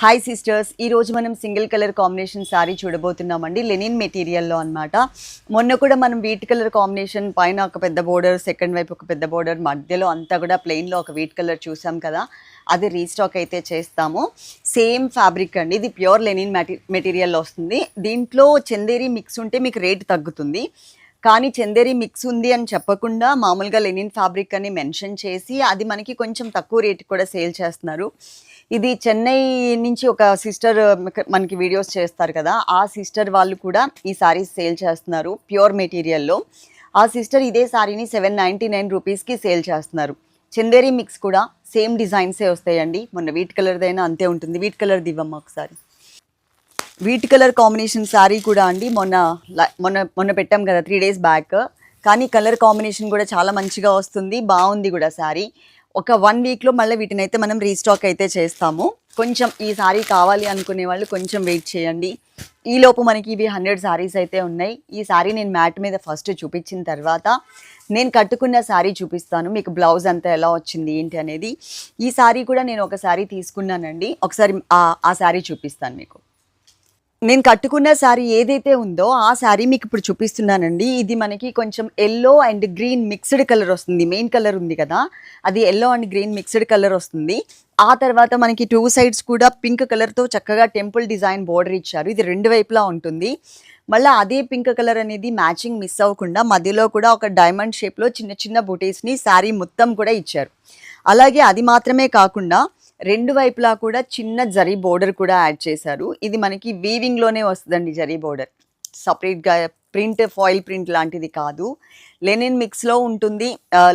Hi sisters ఈరోజు మనం single colour combination sari చూడబోతున్నామండి. లెనిన్ మెటీరియల్లో అనమాట మొన్న కూడా మనం వీట్ కలర్ కాంబినేషన్ పైన ఒక పెద్ద బోర్డర్ సెకండ్ వైపు ఒక పెద్ద బోర్డర్ మధ్యలో అంతా కూడా ప్లెయిన్లో ఒక వీట్ కలర్ చూసాం కదా. అది రీస్టాక్ అయితే చేస్తాము. సేమ్ ఫ్యాబ్రిక్ అండి. ఇది ప్యూర్ లెనిన్ మెటీ మెటీరియల్లో వస్తుంది. దీంట్లో చందేరి మిక్స్ ఉంటే మీకు రేట్ తగ్గుతుంది. కానీ చందేరి మిక్స్ ఉంది అని చెప్పకుండా మామూలుగా లెనిన్ ఫ్యాబ్రిక్ అని మెన్షన్ చేసి అది మనకి కొంచెం తక్కువ రేట్ కూడా సేల్ చేస్తున్నారు. ఇది చెన్నై నుంచి ఒక సిస్టర్ మనకి వీడియోస్ చేస్తారు కదా ఆ సిస్టర్ వాళ్ళు కూడా ఈ సారీస్ సేల్ చేస్తున్నారు ప్యూర్ మెటీరియల్లో ఆ సిస్టర్ ఇదే సారీని సెవెన్ నైంటీ నైన్ రూపీస్కి సేల్ చేస్తున్నారు. చందేరి మిక్స్ కూడా సేమ్ డిజైన్సే వస్తాయండి? మొన్న వీట్ కలర్దైనా అంతే ఉంటుంది. వీట్ కలర్ది ఇవ్వమ్మా ఒకసారి. వీట్ కలర్ కాంబినేషన్ శారీ కూడా అండి. మొన్న మొన్న మొన్న పెట్టాం కదా త్రీ డేస్ బ్యాక్ కానీ కలర్ కాంబినేషన్ కూడా చాలా మంచిగా వస్తుంది. బాగుంది కూడా శారీ. ఒక వన్ వీక్లో మళ్ళీ వీటిని అయితే మనం రీస్టాక్ అయితే చేస్తాము. కొంచెం ఈ శారీ కావాలి అనుకునే వాళ్ళు కొంచెం వెయిట్ చేయండి. ఈలోపు మనకి ఇవి హండ్రెడ్ శారీస్ అయితే ఉన్నాయి. ఈ శారీ నేను మ్యాట్ మీద ఫస్ట్ చూపించిన తర్వాత నేను కట్టుకున్న శారీ చూపిస్తాను. మీకు బ్లౌజ్ అంతా ఎలా వచ్చింది ఏంటి అనేది. ఈ శారీ కూడా నేను ఒక శారీ తీసుకున్నానండి. ఒకసారి ఆ శారీ చూపిస్తాను మీకు. నేను కట్టుకున్న శారీ ఏదైతే ఉందో ఆ శారీ మీకు ఇప్పుడు చూపిస్తున్నానండి. ఇది మనకి కొంచెం yellow and green mixed colour వస్తుంది. మెయిన్ కలర్ ఉంది కదా. అది yellow and green mixed colour వస్తుంది. ఆ తర్వాత మనకి టూ సైడ్స్ కూడా పింక్ కలర్తో చక్కగా టెంపుల్ డిజైన్ బోర్డర్ ఇచ్చారు. ఇది రెండు వైపులా ఉంటుంది. మళ్ళీ అదే పింక్ కలర్ అనేది మ్యాచింగ్ మిస్ అవ్వకుండా మధ్యలో కూడా ఒక డైమండ్ షేప్లో చిన్న చిన్న బుటీస్ని శారీ మొత్తం కూడా ఇచ్చారు. అలాగే అది మాత్రమే కాకుండా రెండు వైపులా కూడా చిన్న జరీ బోర్డర్ కూడా యాడ్ చేశారు. ఇది మనకి వీవింగ్లోనే వస్తుందండి జరీ బోర్డర్. సపరేట్గా ప్రింట్ ఫాయిల్ ప్రింట్ లాంటిది కాదు. లెనిన్ మిక్స్లో ఉంటుంది.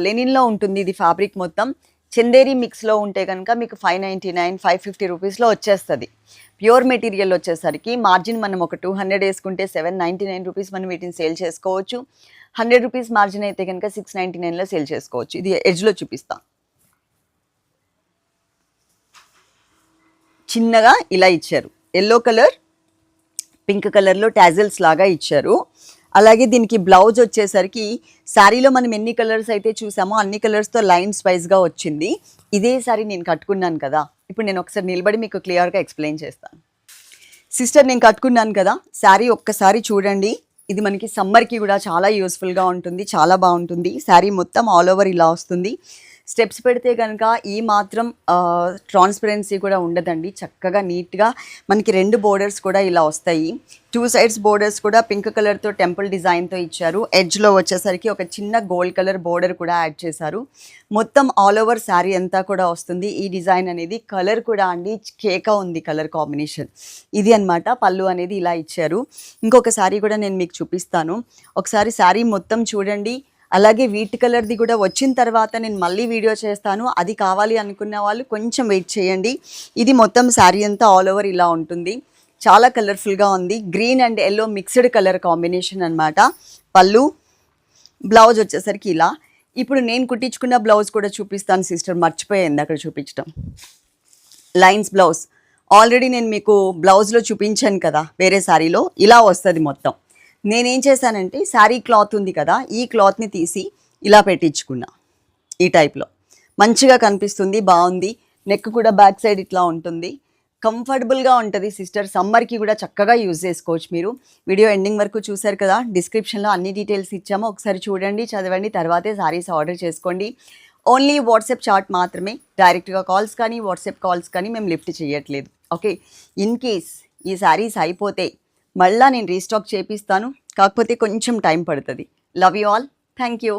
లెనిన్లో ఉంటుంది ఇది ఫ్యాబ్రిక్ మొత్తం. చందేరి మిక్స్లో ఉంటే కనుక మీకు five ninety nine five fifty రూపీస్లో వచ్చేస్తుంది. ప్యూర్ మెటీరియల్ వచ్చేసరికి మార్జిన్ మనం ఒక టూ హండ్రెడ్ వేసుకుంటే సెవెన్ నైంటీ నైన్ రూపీస్ మనం వీటిని సేల్ చేసుకోవచ్చు. హండ్రెడ్ రూపీస్ మార్జిన్ అయితే కనుక సిక్స్ నైంటీ నైన్లో సేల్ చేసుకోవచ్చు. ఇది ఎడ్జ్లో చూపిస్తాం. చిన్నగా ఇలా ఇచ్చారు. ఎల్లో కలర్ పింక్ కలర్లో టాజిల్స్ లాగా ఇచ్చారు. అలాగే దీనికి బ్లౌజ్ వచ్చేసరికి శారీలో మనం ఎన్ని కలర్స్ అయితే చూసామో అన్ని కలర్స్తో లైన్స్ వైజ్గా వచ్చింది. ఇదే సారీ నేను కట్టుకున్నాను కదా. ఇప్పుడు నేను ఒకసారి నిలబడి మీకు క్లియర్గా ఎక్స్ప్లెయిన్ చేస్తాను. సిస్టర్ నేను కట్టుకున్నాను కదా. శారీ ఒక్కసారి చూడండి. ఇది మనకి సమ్మర్కి కూడా చాలా యూస్ఫుల్గా ఉంటుంది చాలా బాగుంటుంది. శారీ మొత్తం ఆల్ ఓవర్ ఇలా వస్తుంది. స్టెప్స్ పెడితే కనుక ఈ మాత్రం ట్రాన్స్పరెన్సీ కూడా ఉండదండి. చక్కగా నీట్గా మనకి రెండు బోర్డర్స్ కూడా ఇలా వస్తాయి. టూ సైడ్స్ బోర్డర్స్ కూడా పింక్ కలర్తో టెంపుల్ డిజైన్తో ఇచ్చారు. ఎడ్జ్లో వచ్చేసరికి ఒక చిన్న గోల్డ్ కలర్ బోర్డర్ కూడా యాడ్ చేశారు. మొత్తం ఆల్ ఓవర్ శారీ అంతా కూడా వస్తుంది. ఈ డిజైన్ అనేది కలర్ కూడా అండి. కేక ఉంది కలర్ కాంబినేషన్ ఇది అన్నమాట. పళ్ళు అనేది ఇలా ఇచ్చారు. ఇంకొక శారీ కూడా నేను మీకు చూపిస్తాను. ఒకసారి శారీ మొత్తం చూడండి. అలాగే వీట్ కలర్ది కూడా వచ్చిన తర్వాత నేను మళ్ళీ వీడియో చేస్తాను. అది కావాలి అనుకున్న వాళ్ళు కొంచెం వెయిట్ చేయండి. ఇది మొత్తం శారీ అంతా ఆల్ ఓవర్ ఇలా ఉంటుంది. చాలా కలర్ఫుల్గా ఉంది. Green and yellow mixed colour combination అన్నమాట. పళ్ళు బ్లౌజ్ వచ్చేసరికి ఇలా. ఇప్పుడు నేను కుట్టించుకున్న బ్లౌజ్ కూడా చూపిస్తాను సిస్టర్. మర్చిపోయింది అక్కడ చూపించడం. Lines blouse. ఆల్రెడీ నేను మీకు బ్లౌజ్లో చూపించాను కదా వేరే శారీలో. ఇలా వస్తుంది మొత్తం. నేనేం చేశానంటే శారీ క్లాత్ ఉంది కదా ఈ క్లాత్ని తీసి ఇలా పెట్టించుకున్నా ఈ టైప్లో. మంచిగా కనిపిస్తుంది బాగుంది. నెక్ కూడా బ్యాక్ సైడ్ ఇట్లా ఉంటుంది. కంఫర్టబుల్గా ఉంటుంది సిస్టర్. సమ్మర్కి కూడా చక్కగా యూజ్ చేసుకోవచ్చు మీరు. వీడియో ఎండింగ్ వరకు చూశారు కదా డిస్క్రిప్షన్లో అన్ని డీటెయిల్స్ ఇచ్చాము. ఒకసారి చూడండి చదవండి తర్వాతే సారీస్ ఆర్డర్ చేసుకోండి. ఓన్లీ వాట్సాప్ చాట్ మాత్రమే. డైరెక్ట్గా కాల్స్ కానీ వాట్సాప్ కాల్స్ కానీ మేము లిఫ్ట్ చేయట్లేదు. ఓకే? ఇన్ కేస్ ఈ శారీస్ అయిపోతే మళ్ళా నేను రీస్టాక్ చేపిస్తాను. కాకపోతే కొంచెం టైం పడుతుంది. Love you all thank you